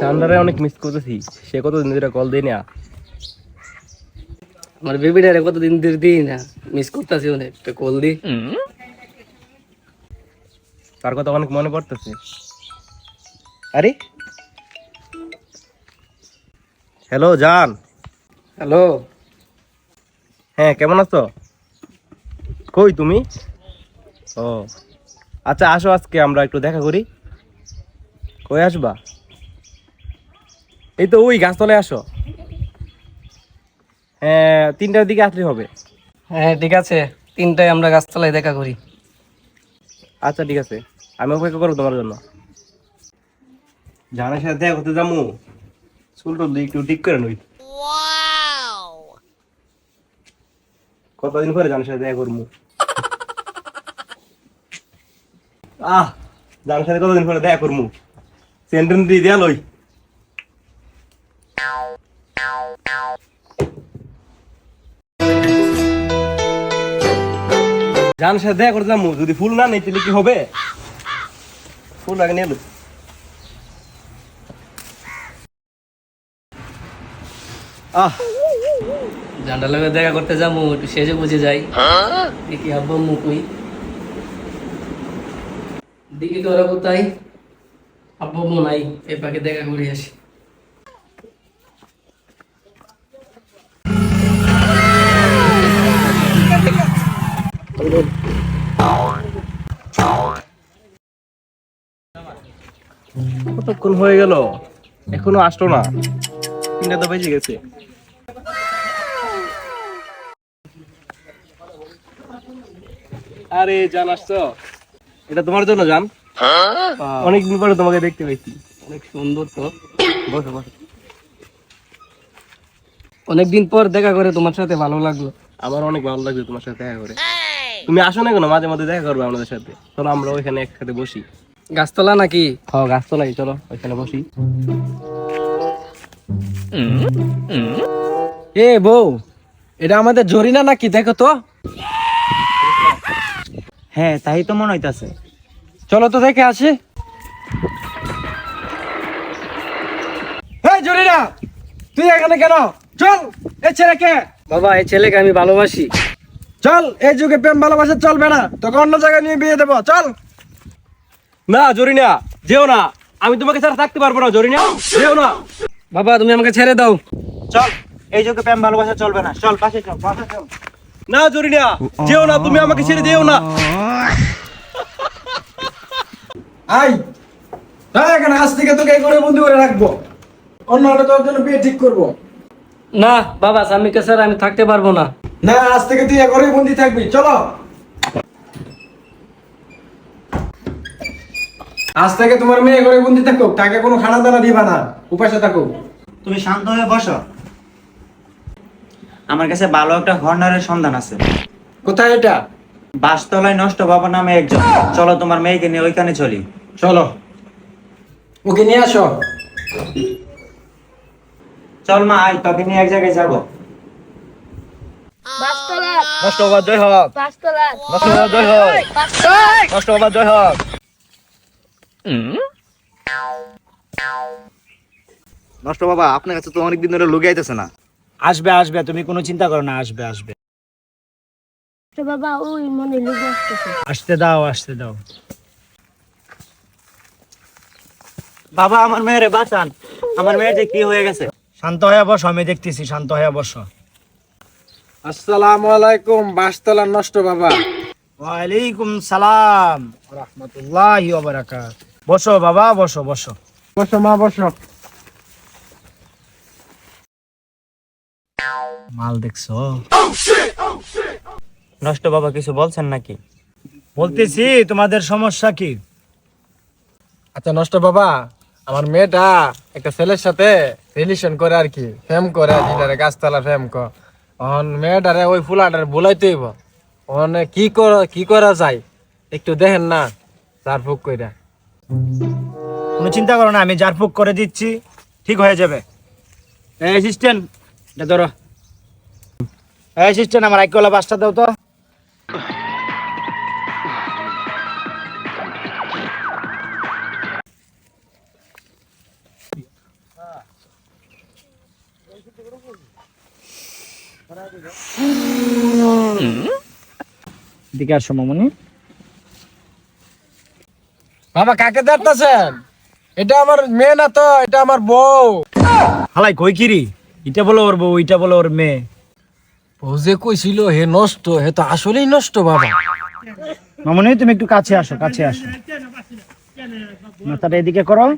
চান্দারে অনেক মিস করতেছি। সে ধরে কল দেয় না। আমার বেবিটারে ধরে দিই না। মিস করতেছি অনেক একটা কল দি। তার কথা অনেক মনে পড়তেছে। আরে। হ্যালো জান। হ্যালো হ্যাঁ কেমন আছো? কই তুমি? ও। আচ্ছা আসো আজকে আমরা একটু দেখা করি। কই আসবা? এই তো ওই গাছতলায় আসো। হ্যাঁ তিনটার দিকে আসলে হবে। হ্যাঁ ঠিক আছে। তিনটায় আমরা গাছতলায় দেখা করি। আচ্ছা ঠিক আছে। আমি অপেক্ষা করব তোমার জন্য। জানার সাথে দেখা করতে যাব। চুল টুল একটু ঠিক করে নই। কতদিন পরে জানার সাথে দেখা করব? আহ জানার সাথে কতদিন পরে দেখা করব? সেন্টেন দিয়ে দেয়া লই। জানার সাথে দেখা করতে যাব। যদি ফুল না নেই, তাহলে কি হবে? ফুল আগে নিয়ে আহ। জানটা লাগে দেখা করতে যাব, একটু সেজে বুঝে যাই। দেখি আব্বু, আম্মু কই? দেখি তো ওরা কোথায়। আব্বু, আম্মু নাই, এই পাকে দেখা করে আসি। কতক্ষণ হয়ে গেল? এখনও আসলো না। তিনটা তো বেজে গেছে। আরে, জান আসছো? এটা তোমার জন্য, জান। অনেকদিন পরে তোমাকে দেখতে পেয়েছি। অনেক সুন্দর তো। বসো বসো। অনেকদিন পর দেখা করে তোমার সাথে ভালো লাগল। আমার অনেক ভালো লাগল তোমার সাথে দেখা করে। তুমি আসো না কেন? মাঝে মাঝে দেখা করবে আমাদের সাথে। চলো আমরা ওইখানে একসাথে বসি। গাছতলা নাকি? হ্যাঁ গাছ তো চলো ওইখানে বসি। এ বউ এটা আমাদের জরিনা নাকি? দেখো তো। হ্যাঁ তাই তো মনে হইতাছে। চলো তো দেখে আসি। এই জরিনা তুই এখানে কেন? চল এই ছেলেকে। বাবা এই ছেলেকে আমি ভালোবাসি। চল এই যুগে প্রেম ভালোবাসা চলবে না। তোকে অন্য জায়গায় নিয়ে বিয়ে দেবো চল। না জরিনা যেও না। আমি তোমাকে ছাড়া থাকতে পারব না জরিনা। যেও না। বাবা তুমি আমাকে ছেড়ে দাও। চল এই যুগে প্রেম ভালোবাসা চলবে না। চল পাশে চল পাশে চল। না জরিনা যেও না তুমি আমাকে ছেড়ে যেও না। আই তাই এখানে আজ থেকে তোকে এই করে বন্দি করে রাখব। অন্য হলে তোর জন্য বিয়ে ঠিক করব। না বাবা স্বামীকে স্যার আমি থাকতে পারব না। না আজ থেকে তুই এ ঘরে বন্দি থাকবি চলো। আজ থেকে তোমার মেয়ে ঘরে বন্দি থাকুক তাকে কোনো খানা দানা দিবা না উপাসে থাকুক। তুমি শান্ত হয়ে বসো। আমার কাছে ভালো একটা হর্নারের সন্ধান আছে। কোথায় এটা? বাসতলায় নষ্ট বাবা নামে একজন। চলো তোমার মেয়েকে নিয়ে ওইখানে চলি। চলো। ওকে নিয়ে আসো। চল মা আয় তোকে নিয়ে এক জায়গায় যাব। নষ্ট হবার জয় হোক। নষ্ট হবার জয় হোক। নষ্ট হবার জয় হোক। নষ্ট বাবা আপনার কাছে তো অনেকদিন ধরে লোকে আইতেছে না। আসবে আসবে তুমি কোনো চিন্তা করো না আসবে আসবে। বাবা ওই মনে লোক আসতেছে। আসতে দাও আসতে দাও। বাবা আমার মেয়েরে বাঁচান। আমার মেয়ের যে কি হয়ে গেছে? শান্ত হয়ে বসো আমি দেখতেছি শান্ত হয়ে বসো। আসসালামু আলাইকুম বাসতলা নষ্ট বাবা। ওয়ালাইকুম সালাম রহমতুল্লাহ বারাকাত। বসো বাবা বসো বসো। বসো মা বসো। মাল দেখছ? নষ্ট বাবা কিছু বলছেন নাকি? বলতেছি তোমাদের সমস্যা কি? আচ্ছা নষ্ট বাবা আমার মেয়েটা একটা ছেলের সাথে রিলেশন করে আর কি। ফেম করে যেটারে গাছতলা ফেম ক অন মেয়েটারে ওই ফুলাটারে বুলাইতে হইব। অন কি কর, কি করা যায়, একটু দেখেন না চার ফুক কইরা। কোনো চিন্তা করো না, আমি জারফুক করে দিচ্ছি, ঠিক হয়ে যাবে। এই অ্যাসিস্ট্যান্ট এটা ধরো। এই অ্যাসিস্ট্যান্ট আমার আইকলা বাসটা দাও তো। দিকে আসো মামনি বাবা কাকে দেখতেছেন এটা আমার মেয়ে না তো এটা আমার বউ হালাই কই কিরি এটা বলো ওর বউ এটা বলো ওর মেয়ে ও যে কইছিল হে নষ্ট হে তো আসলেই নষ্ট বাবা মামনি তুমি একটু কাছে আসো কাছে আসো মাথাটা এদিকে করো এ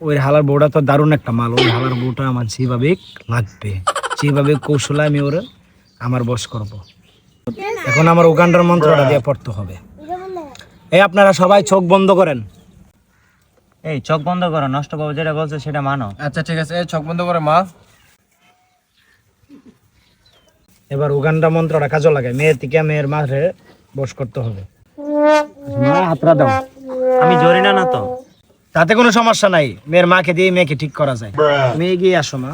ওই হালার বউটা তো দারুণ একটা মাল। ওই হালার বউটা আমার যেভাবে লাগবে, যেভাবে কৌশলে আমি ওর আমার বস করব। এখন আমার উগান্ডার মন্ত্রটা দিয়ে পড়তে হবে। এই আপনারা সবাই চোখ বন্ধ করেন। এই চোখ বন্ধ করো নষ্ট বাবু যেটা বলছে সেটা মানো। আচ্ছা ঠিক আছে এই চোখ বন্ধ করে মা। এবার উগান্ডা মন্ত্রটা কাজে লাগায় মেয়ের থেকে মেয়ের মাঝে বস করতে হবে। মা হাতরা দাও। আমি জরি না না তো। তাতে কোনো সমস্যা নাই মেয়ের মাকে দিয়ে মেয়েকে ঠিক করা যায়। তুমি এগিয়ে আসো মা।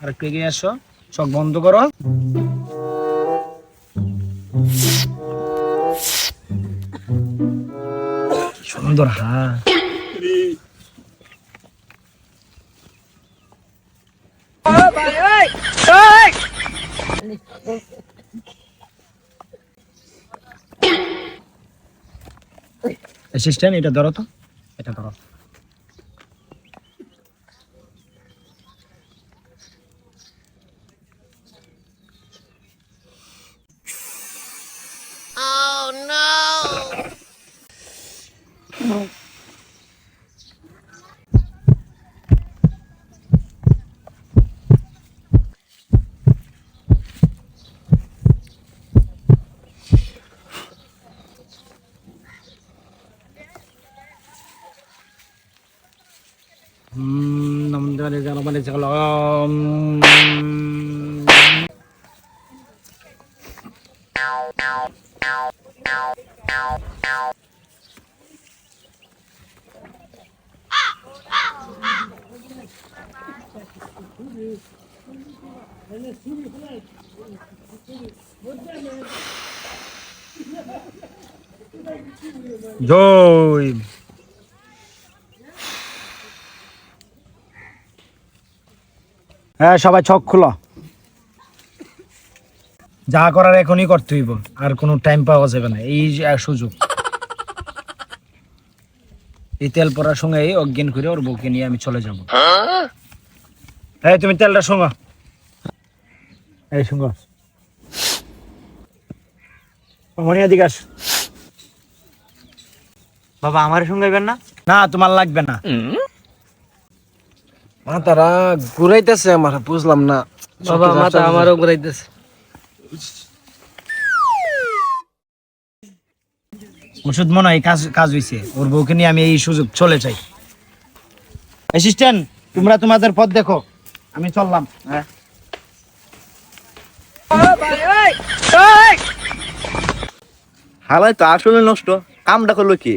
আর একটু এগিয়ে আসো চোখ বন্ধ করো। সুন্দর হা অ্যাসিস্ট্যান্ট এটা ধরো তো। এটা ধরো। 음, 남 Dois. হ্যাঁ সবাই ছক খুলো। যা করার এখনই করতে হইব আর কোনো টাইম পাওয়া যাবে না এই যে সুযোগ। এই তেল পড়ার সঙ্গে এই অজ্ঞান করে ওর বউকে নিয়ে আমি চলে যাব। এই তুমি তেলটা সঙ্গ এই মনিয়া দিকাস বাবা আমার সঙ্গে না? না তোমার লাগবে না। মাথারা ঘুরাইতেছে আমার বুঝলাম না। বাবা মাথা আমারও ঘুরাইতেছে। ওষুধ মনে হয় কাজ কাজ হয়েছে ওর বউকে নিয়ে আমি এই সুযোগ চলে যাই। অ্যাসিস্ট্যান্ট তোমরা তোমাদের পথ দেখো। আমি চললাম। হ্যাঁ। হালাই তো আসলে নষ্ট। কামটা করল কি?